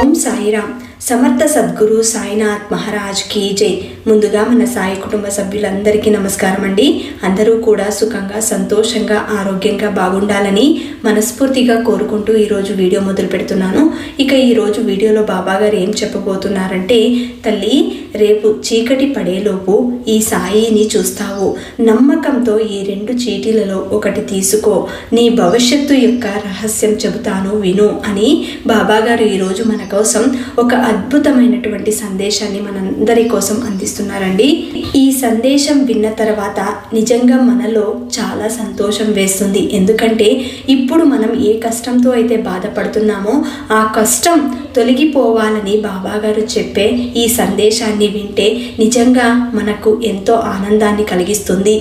ஓம் சாய்ராம். సమర్థ సద్గురు సాయినాథ్ మహారాజ్ కీ జై. ముందుగా మన సాయి కుటుంబ సభ్యులందరికీ నమస్కారం అండి. అందరూ కూడా సుఖంగా సంతోషంగా ఆరోగ్యంగా బాగుండాలని మనస్ఫూర్తిగా కోరుకుంటూ ఈరోజు వీడియో మొదలు పెడుతున్నాను. ఇక ఈరోజు వీడియోలో బాబాగారు ఏం చెప్పబోతున్నారంటే తల్లి రేపు చీకటి పడేలోపు ఈ సాయిని చూస్తావు. నమ్మకంతో ఈ రెండు చీటీలలో ఒకటి తీసుకో. నీ భవిష్యత్తు యొక్క రహస్యం చెబుతాను విను అని బాబాగారు ఈరోజు మన కోసం ఒక అద్భుతమైనటువంటి సందేశాన్ని మనందరి కోసం అందిస్తున్నారండి. ఈ సందేశం విన్న తర్వాత నిజంగా మనలో చాలా సంతోషం వేస్తుంది. ఎందుకంటే ఇప్పుడు మనం ఏ కష్టంతో అయితే బాధపడుతున్నామో ఆ కష్టం తొలగిపోవాలని బాబాగారు చెప్పే ఈ సందేశాన్ని వింటే నిజంగా మనకు ఎంతో ఆనందాన్ని కలిగిస్తుంది.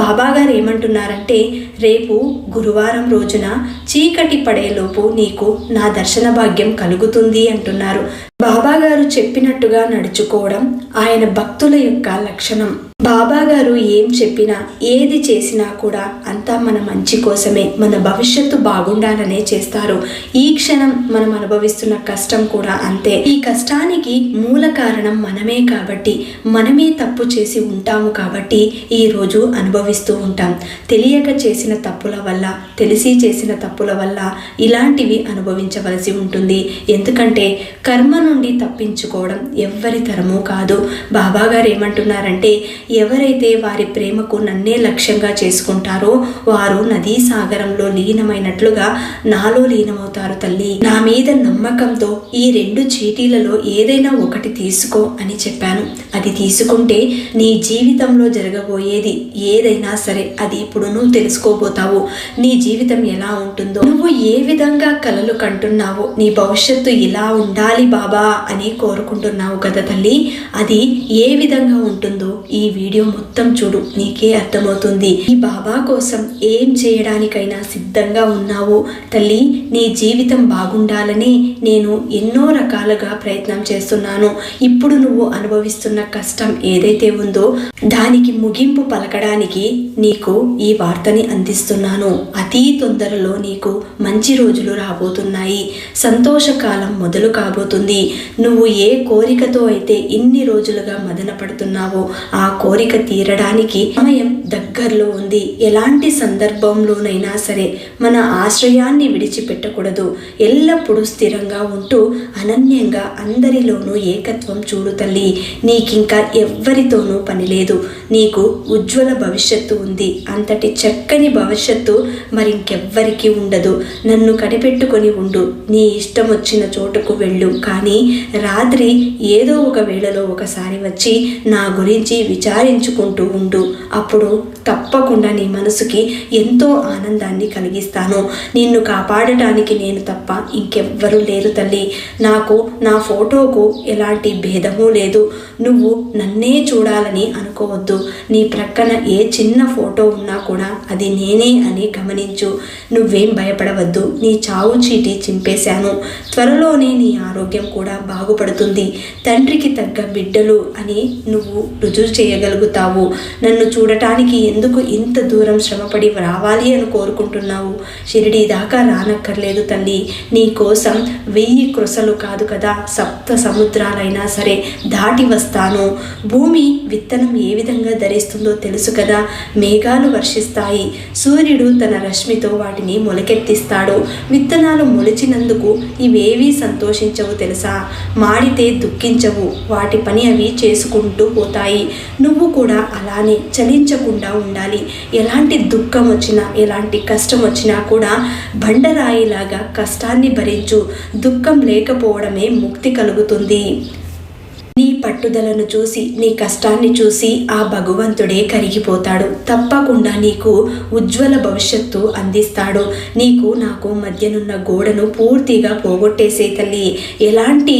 బాబాగారు ఏమంటున్నారంటే రేపు గురువారం రోజున చీకటి పడేలోపు నీకు నా దర్శన భాగ్యం కలుగుతుంది అంటున్నారు. బాబాగారు చెప్పినట్టుగా నడుచుకోవడం ఆయన భక్తుల యొక్క లక్షణం. బాబా గారు ఏం చెప్పినా ఏది చేసినా కూడా అంతా మన మంచి కోసమే మన భవిష్యత్తు బాగుండాలనే చేస్తారు. ఈ క్షణం మనం అనుభవిస్తున్న కష్టం కూడా అంతే. ఈ కష్టానికి మూల కారణం మనమే కాబట్టి మనమే తప్పు చేసి ఉంటాము కాబట్టి ఈ రోజు అనుభవిస్తూ ఉంటాం. తెలియక చేసిన తప్పుల వల్ల తెలిసి చేసిన తప్పుల వల్ల ఇలాంటివి అనుభవించవలసి ఉంటుంది. ఎందుకంటే కర్మ నుండి తప్పించుకోవడం ఎవ్వరి తరమూ కాదు. బాబాగారు ఏమంటున్నారంటే ఎవరైతే వారి ప్రేమకు నన్నే లక్ష్యంగా చేసుకుంటారో వారు నదీ సాగరంలో లీనమైనట్లుగా నాలో లీనమవుతారు తల్లి. నా మీద నమ్మకంతో ఈ రెండు చీటీలలో ఏదైనా ఒకటి తీసుకో అని చెప్పాను. అది తీసుకుంటే నీ జీవితంలో జరగబోయేది ఏదైనా సరే అది ఇప్పుడు నువ్వు తెలుసుకోబోతావు. నీ జీవితం ఎలా ఉంటుందో నువ్వు ఏ విధంగా కలలు కంటున్నావో నీ భవిష్యత్తు ఇలా ఉండాలి బాబా అని కోరుకుంటున్నావు కదా తల్లి. అది ఏ విధంగా ఉంటుందో ఈ వీడియో మొత్తం చూడు నీకే అర్థమవుతుంది. ఈ బాబా కోసం ఏం చేయడానికైనా సిద్ధంగా ఉన్నావు. తల్లి నీ జీవితం బాగుండాలని నేను ఎన్నో రకాలుగా ప్రయత్నం చేస్తున్నాను. ఇప్పుడు నువ్వు అనుభవిస్తున్న కష్టం ఏదైతే ఉందో దానికి ముగింపు పలకడానికి నీకు ఈ వార్తని అందిస్తున్నాను. అతి తొందరలో నీకు మంచి రోజులు రాబోతున్నాయి. సంతోషకాలం మొదలు కాబోతుంది. నువ్వు ఏ కోరికతో అయితే ఇన్ని రోజులుగా మదన పడుతున్నావో ఆ కోరిక తీరడానికి సమయం దగ్గరలో ఉంది. ఎలాంటి సందర్భంలోనైనా సరే మన ఆశ్రయాన్ని విడిచిపెట్టకూడదు. ఎల్లప్పుడూ స్థిరంగా ఉంటూ అనన్యంగా అందరిలోనూ ఏకత్వం చూడు తల్లి. నీకింకా ఎవ్వరితోనూ పని లేదు. నీకు ఉజ్వల భవిష్యత్తు ఉంది. అంతటి చక్కని భవిష్యత్తు మరింకెవ్వరికీ ఉండదు. నన్ను కనిపెట్టుకొని ఉండు. నీ ఇష్టం వచ్చిన చోటుకు వెళ్ళు. కానీ రాత్రి ఏదో ఒక వేళలో ఒకసారి వచ్చి నా గురించి విచారించుకుంటూ ఉండు. అప్పుడు తప్పకుండా నీ మనసుకి ఎంతో ఆనందాన్ని కలిగిస్తాను. నిన్ను కాపాడటానికి నేను తప్ప ఇంకెవ్వరూ లేరు తల్లి. నాకు నా ఫోటోకు ఎలాంటి భేదము లేదు. నువ్వు నన్నే చూడాలని అనుకోవద్దు. నీ ప్రక్కన ఏ చిన్న ఫోటో ఉన్నా కూడా అది నేనే అని గమనించు. నువ్వేం భయపడవద్దు. నీ చావు చీటి చింపేశాను. త్వరలోనే నీ ఆరోగ్యం కూడా బాగుపడుతుంది. తండ్రికి తగ్గ బిడ్డలు అని నువ్వు రుజువు చేయగలుగుతావు. నన్ను చూడటానికి ఎందుకు ఇంత దూరం శ్రమపడి రావాలి అని కోరుకుంటున్నావు? షిరిడి దాకా రానక్కర్లేదు తల్లి. నీ కోసం వెయ్యి కృసలు కాదు కదా సప్త సముద్రాలైనా సరే దాటి వస్తాను. భూమి విత్తనం ఏ విధంగా ధరిస్తుందో తెలుసు కదా మేఘాలు వర్షిస్తాయి. సూర్యుడు తన రశ్మితో వాటిని మొలకెత్తిస్తాడు. విత్తనాలు మొలిచినందుకు ఇవేవీ సంతోషించవు తెలుసా? మాడితే దుఃఖించవు. వాటి పని అవి చేసుకుంటూ పోతాయి. నువ్వు నువ్వు కూడా అలానే చలించకుండా ఉండాలి. ఎలాంటి దుఃఖం వచ్చినా ఎలాంటి కష్టం వచ్చినా కూడా బండరాయిలాగా కష్టాన్ని భరించు. దుఃఖం లేకపోవడమే ముక్తి కలుగుతుంది. నీ పట్టుదలను చూసి నీ కష్టాన్ని చూసి ఆ భగవంతుడే కరిగిపోతాడు. తప్పకుండా నీకు ఉజ్వల భవిష్యత్తు అందిస్తాడు. నీకు నాకు మధ్యనున్న గోడను పూర్తిగా పోగొట్టేసే తల్లి ఎలాంటి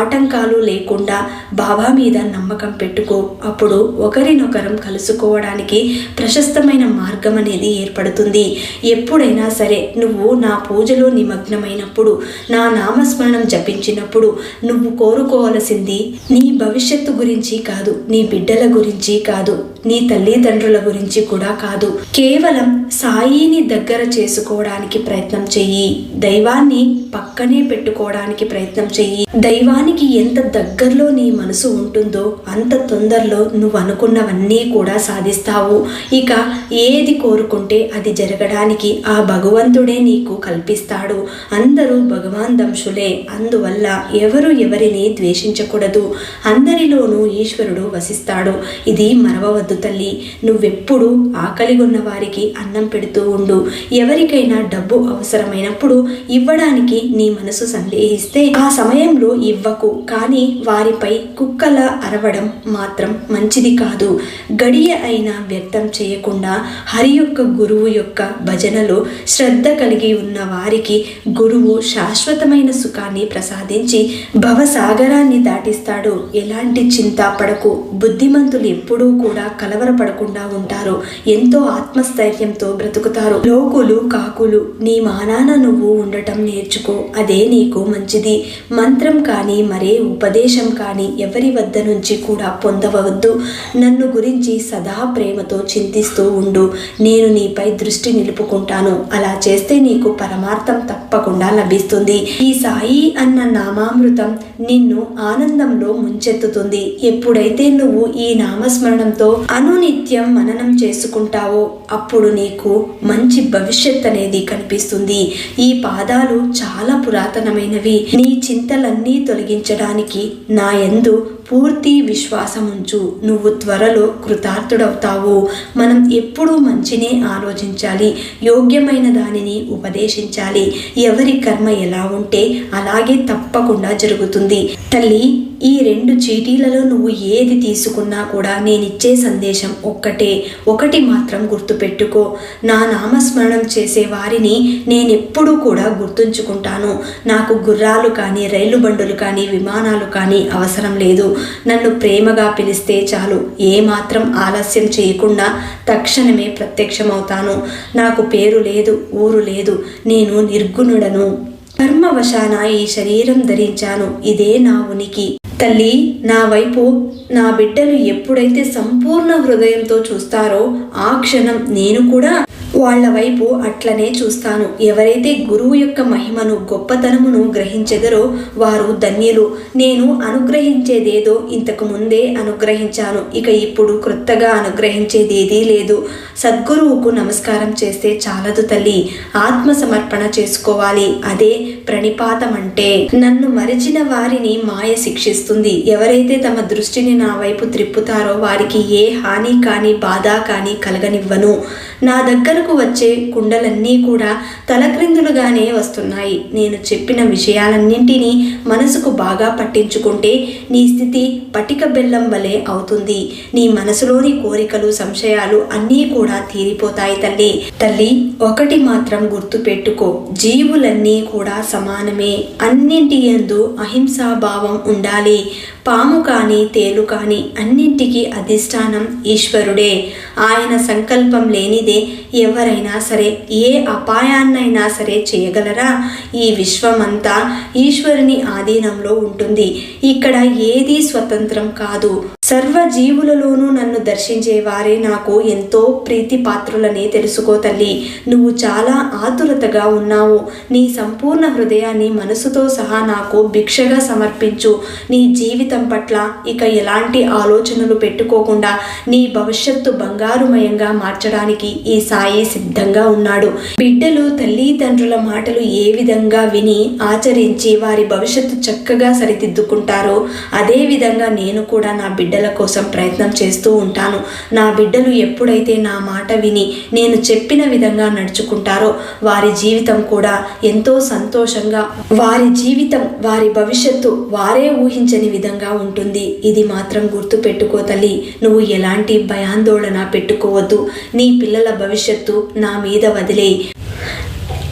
ఆటంకాలు లేకుండా బాబా మీద నమ్మకం పెట్టుకో. అప్పుడు ఒకరినొకరం కలుసుకోవడానికి ప్రశస్తమైన మార్గం అనేది ఏర్పడుతుంది. ఎప్పుడైనా సరే నువ్వు నా పూజలో నిమగ్నమైనప్పుడు నా నామస్మరణం జపించినప్పుడు నువ్వు కోరుకోవలసింది నీ భవిష్యత్తు గురించి కాదు నీ బిడ్డల గురించి కాదు. నీ తల్లిదండ్రుల గురించి కూడా కాదు. కేవలం సాయిని దగ్గర చేసుకోవడానికి ప్రయత్నం చెయ్యి. దైవాన్ని పక్కనే పెట్టుకోవడానికి ప్రయత్నం చెయ్యి. దైవానికి ఎంత దగ్గరలో నీ మనసు ఉంటుందో అంత తొందరలో నువ్వు అనుకున్నవన్నీ కూడా సాధిస్తావు. ఇక ఏది కోరుకుంటే అది జరగడానికి ఆ భగవంతుడే నీకు కల్పిస్తాడు. అందరూ భగవాన్ దంశులే. అందువల్ల ఎవరు ఎవరిని ద్వేషించకూడదు. అందరిలోనూ ఈశ్వరుడు వసిస్తాడు. ఇది మరవవద్దు తల్లి నువ్వెప్పుడు ఆకలిగొన్న వారికి అన్నం పెడుతూ ఉండు. ఎవరికైనా డబ్బు అవసరమైనప్పుడు ఇవ్వడానికి నీ మనసు సందేహిస్తే ఆ సమయంలో ఇవ్వకు. కానీ వారిపై కుక్కల అరవడం మాత్రం మంచిది కాదు. గడియ అయినా వ్యక్తం చేయకుండా హరి యొక్క గురువు యొక్క భజనలో శ్రద్ధ కలిగి ఉన్న వారికి గురువు శాశ్వతమైన సుఖాన్ని ప్రసాదించి భవసాగరాన్ని దాటిస్తాడు. ఎలాంటి చింత పడకు. బుద్ధిమంతులు ఎప్పుడూ కూడా కలవరపడకుండా ఉంటారు. ఎంతో ఆత్మస్థైర్యంతో బ్రతుకుతారు. లోకులు కాకులు నీ మానాన నువ్వు ఉండటం నేర్చుకో. అదే నీకు మంచిది. మంత్రం కానీ మరే ఉపదేశం కానీ ఎవరి వద్ద నుంచి కూడా పొందవద్దు. నన్ను గురించి సదా ప్రేమతో చింతిస్తూ ఉండు. నేను నీపై దృష్టి నిలుపుకుంటాను. అలా చేస్తే నీకు పరమార్థం తప్పకుండా లభిస్తుంది. ఈ సాయి అన్న నామామృతం నిన్ను ఆనందంలో ముంచెత్తుతుంది. ఎప్పుడైతే నువ్వు ఈ నామస్మరణంతో అనునిత్యం మననం చేసుకుంటావో అప్పుడు నీకు మంచి భవిష్యత్ అనేది కనిపిస్తుంది. ఈ పాదాలు చాలా పురాతనమైనవి. నీ చింతలన్నీ తొలగించడానికి నా ఎందు పూర్తి విశ్వాసం ఉంచు నువ్వు త్వరలో కృతార్థుడవుతావు. మనం ఎప్పుడూ మంచినే ఆలోచించాలి. యోగ్యమైన దానిని ఉపదేశించాలి. ఎవరి కర్మ ఎలా ఉంటే అలాగే తప్పకుండా జరుగుతుంది. తల్లి ఈ రెండు చీటీలలో నువ్వు ఏది తీసుకున్నా కూడా నేనిచ్చే సందేశం ఒక్కటే. ఒకటి మాత్రం గుర్తుపెట్టుకో. నా నామస్మరణం చేసే వారిని నేనెప్పుడూ కూడా గుర్తుంచుకుంటాను. నాకు గుర్రాలు కానీ రైలు బండులు కానీ విమానాలు కానీ అవసరం లేదు. నన్ను ప్రేమగా పిలిస్తే చాలు. ఏమాత్రం ఆలస్యం చేయకుండా తక్షణమే ప్రత్యక్షమవుతాను. నాకు పేరు లేదు ఊరు లేదు. నేను నిర్గుణుడను. కర్మవశాన ఈ శరీరం ధరించాను. ఇదే నా ఉనికి. తల్లి నా వైపు నా బిడ్డలు ఎప్పుడైతే సంపూర్ణ హృదయంతో చూస్తారో ఆ క్షణం నేను కూడా వాళ్ళ వైపు అట్లనే చూస్తాను. ఎవరైతే గురువు యొక్క మహిమను గొప్పతనమును గ్రహించెదరో వారు ధన్యులు. నేను అనుగ్రహించేదేదో ఇంతకు ముందే అనుగ్రహించాను. ఇక ఇప్పుడు క్రొత్తగా అనుగ్రహించేదేదీ లేదు. సద్గురువుకు నమస్కారం చేస్తే చాలదు తల్లి. ఆత్మ సమర్పణ చేసుకోవాలి. అదే ప్రణిపాతం అంటే నన్ను మరిచిన వారిని మాయ శిక్షిస్తుంది. ఎవరైతే తమ దృష్టిని నా వైపు త్రిప్పుతారో వారికి ఏ హాని కానీ బాధ కానీ కలగనివ్వను. నా దగ్గరకు వచ్చే కుండలన్నీ కూడా తలక్రిందులుగానే వస్తున్నాయి. నేను చెప్పిన విషయాలన్నింటినీ మనసుకు బాగా పట్టించుకుంటే నీ స్థితి పటిక బెల్లం వలె అవుతుంది. నీ మనసులోని కోరికలు సంశయాలు అన్నీ కూడా తీరిపోతాయి తల్లి. తల్లి ఒకటి మాత్రం గుర్తు పెట్టుకో జీవులన్నీ కూడా సమానమే. అన్నింటి యందు అహింసాభావం ఉండాలి. పాము కానీ తేలు కానీ అన్నింటికీ అధిష్టానం ఈశ్వరుడే. ఆయన సంకల్పం లేనిదే ఎవరైనా సరే ఏ అపాయాన్నైనా సరే చేయగలరా? ఈ విశ్వమంతా ఈశ్వరుని ఆధీనంలో ఉంటుంది. ఇక్కడ ఏదీ స్వతంత్రం కాదు. సర్వ జీవులలోనూ నన్ను దర్శించే వారే నాకు ఎంతో ప్రీతిపాత్రులని తెలుసుకో తల్లి. నువ్వు చాలా ఆతురతగా ఉన్నావు. నీ సంపూర్ణ హృదయాన్ని మనసుతో సహా నాకు భిక్షగా సమర్పించు. నీ జీవితం పట్ల ఇక ఎలాంటి ఆలోచనలు పెట్టుకోకుండా నీ భవిష్యత్తు బంగారుమయంగా మార్చడానికి ఈ సాయి సిద్ధంగా ఉన్నాడు. బిడ్డలు తల్లిదండ్రుల మాటలు ఏ విధంగా విని ఆచరించి వారి భవిష్యత్తు చక్కగా సరిదిద్దుకుంటారో అదే విధంగా నేను కూడా నా బిడ్డ బిడ్డల కోసం ప్రయత్నం చేస్తూ ఉంటాను. నా బిడ్డలు ఎప్పుడైతే నా మాట విని నేను చెప్పిన విధంగా నడుచుకుంటారో వారి జీవితం కూడా ఎంతో సంతోషంగా వారి జీవితం వారి భవిష్యత్తు వారే ఊహించని విధంగా ఉంటుంది. ఇది మాత్రం గుర్తు పెట్టుకో తల్లి. నువ్వు ఎలాంటి భయాందోళన పెట్టుకోవద్దు. నీ పిల్లల భవిష్యత్తు నా మీద వదిలేయి.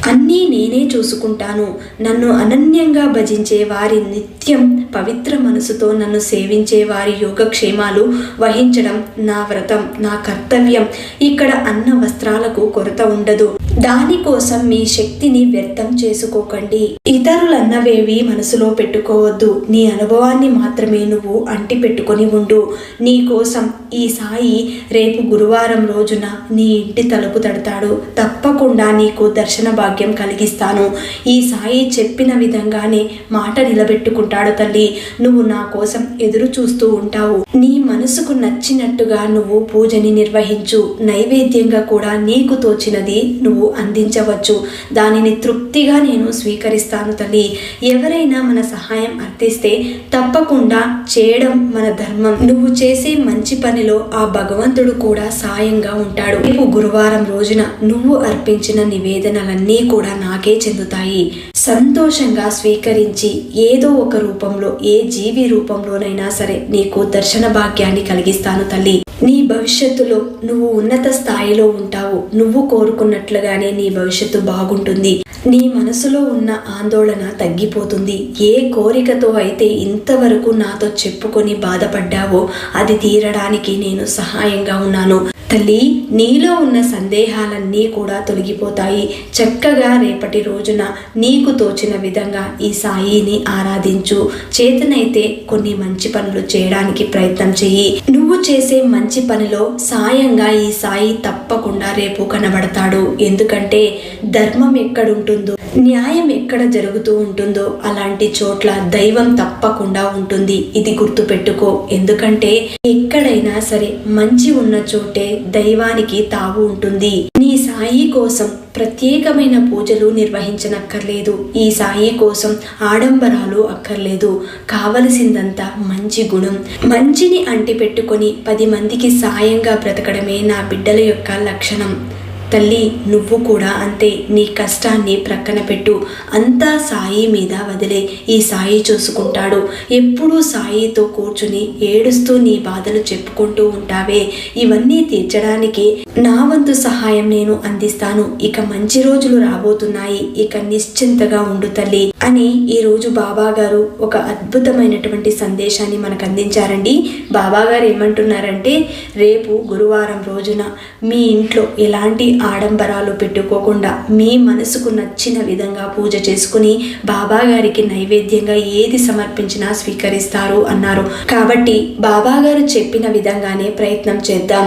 అన్నీ నేనే చూసుకుంటాను. నన్ను అనన్యంగా భజించే వారి నిత్యం పవిత్ర మనసుతో నన్ను సేవించే వారి యోగక్షేమాలు వహించడం నా వ్రతం నా కర్తవ్యం. ఇక్కడ అన్న వస్త్రాలకు కొరత ఉండదు. దానికోసం మీ శక్తిని వ్యర్థం చేసుకోకండి. ఇతరులన్నవేవి మనసులో పెట్టుకోవద్దు. నీ అనుభవాన్ని మాత్రమే నువ్వు అంటి పెట్టుకొని ఉండు. నీ కోసం ఈ సాయి రేపు గురువారం రోజున నీ ఇంటి తలుపు తడతాడు. తప్పకుండా నీకు దర్శన భాగ్యం కలిగిస్తాను. ఈ సాయి చెప్పిన విధంగానే మాట నిలబెట్టుకుంటాడు తల్లి. నువ్వు నా కోసం ఎదురు చూస్తూ ఉంటావు. నీ మనసుకు నచ్చినట్టుగా నువ్వు పూజని నిర్వహించు. నైవేద్యంగా కూడా నీకు తోచినది నువ్వు అందించవచ్చు. దానిని తృప్తిగా నేను స్వీకరిస్తాను తల్లి. ఎవరైనా మన సహాయం అర్థిస్తే తప్పకుండా చేయడం మన ధర్మం. నువ్వు చేసే మంచి పనిలో ఆ భగవంతుడు కూడా సాయంగా ఉంటాడు. రేపు గురువారం రోజున నువ్వు అర్పించిన నివేదనలన్నీ కూడా నాకే చెందుతాయి. సంతోషంగా స్వీకరించి ఏదో ఒక రూపంలో ఏ జీవి రూపంలోనైనా సరే నీకు దర్శన భాగ్యాన్ని కలిగిస్తాను తల్లి. నీ భవిష్యత్తులో నువ్వు ఉన్నత స్థాయిలో ఉంటావు. నువ్వు కోరుకున్నట్లుగానే నీ భవిష్యత్తు బాగుంటుంది. నీ మనసులో ఉన్న ఆందోళన తగ్గిపోతుంది. ఏ కోరికతో అయితే ఇంతవరకు నాతో చెప్పుకొని బాధపడ్డావో అది తీరడానికి నేను సహాయంగా ఉన్నాను. తల్లి నీలో ఉన్న సందేహాలన్నీ కూడా తొలగిపోతాయి. చక్కగా రేపటి రోజున నీకు తోచిన విధంగా ఈ సాయిని ఆరాధించు. చేతనైతే కొన్ని మంచి పనులు చేయడానికి ప్రయత్నం చెయ్యి. నువ్వు చేసే మంచి పనిలో సాయంగా ఈ సాయి తప్పకుండా రేపు కనబడతాడు. ఎందుకంటే ధర్మం ఎక్కడుంటుందో న్యాయం ఎక్కడ జరుగుతూ ఉంటుందో అలాంటి చోట్ల దైవం తప్పకుండా ఉంటుంది. ఇది గుర్తుపెట్టుకో. ఎందుకంటే ఎక్కడైనా సరే మంచి ఉన్న చోటే దైవానికి తావు ఉంటుంది. నీ సాయి కోసం ప్రత్యేకమైన పూజలు నిర్వహించనక్కర్లేదు. ఈ సాయి కోసం ఆడంబరాలు అక్కర్లేదు. కావలసిందంతా మంచి గుణం. మంచిని అంటిపెట్టుకొని పది మందికి సాయంగా బ్రతకడమే నా బిడ్డల యొక్క లక్షణం. తల్లి నువ్వు కూడా అంతే. నీ కష్టాన్ని ప్రక్కన పెట్టు. అంతా సాయి మీద వదిలే. ఈ సాయి చూసుకుంటాడు. ఎప్పుడూ సాయితో కూర్చుని ఏడుస్తూ నీ బాధలు చెప్పుకుంటూ ఉంటావే. ఇవన్నీ తీర్చడానికి నా వంతు సహాయం నేను అందిస్తాను. ఇక మంచి రోజులు రాబోతున్నాయి. ఇక నిశ్చింతగా ఉండు తల్లి అని ఈ రోజు బాబా గారు ఒక అద్భుతమైనటువంటి సందేశాన్ని మనకు అందించారండి బాబా గారు ఏమంటున్నారంటే రేపు గురువారం రోజున మీ ఇంట్లో ఎలాంటి ఆడంబరాలు పెట్టుకోకుండా మీ మనసుకు నచ్చిన విధంగా పూజ చేసుకుని బాబా గారికి నైవేద్యంగా ఏది సమర్పించినా స్వీకరిస్తారు అన్నారు. కాబట్టి బాబా గారు చెప్పిన విధంగానే ప్రయత్నం చేద్దాం.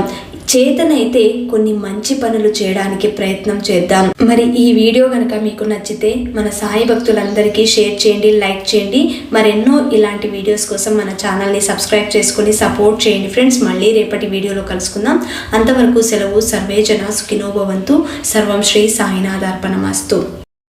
చేతనైతే కొన్ని మంచి పనులు చేయడానికి ప్రయత్నం చేద్దాం. మరి ఈ వీడియో కనుక మీకు నచ్చితే మన సాయి భక్తులందరికీ షేర్ చేయండి లైక్ చేయండి. మరెన్నో ఇలాంటి వీడియోస్ కోసం మన ఛానల్ని సబ్స్క్రైబ్ చేసుకుని సపోర్ట్ చేయండి ఫ్రెండ్స్. మళ్ళీ రేపటి వీడియోలో కలుసుకుందాం. అంతవరకు సెలవు సర్వే జన సుఖినోభవంతు సర్వం శ్రీ సాయినాథార్పణమస్తు.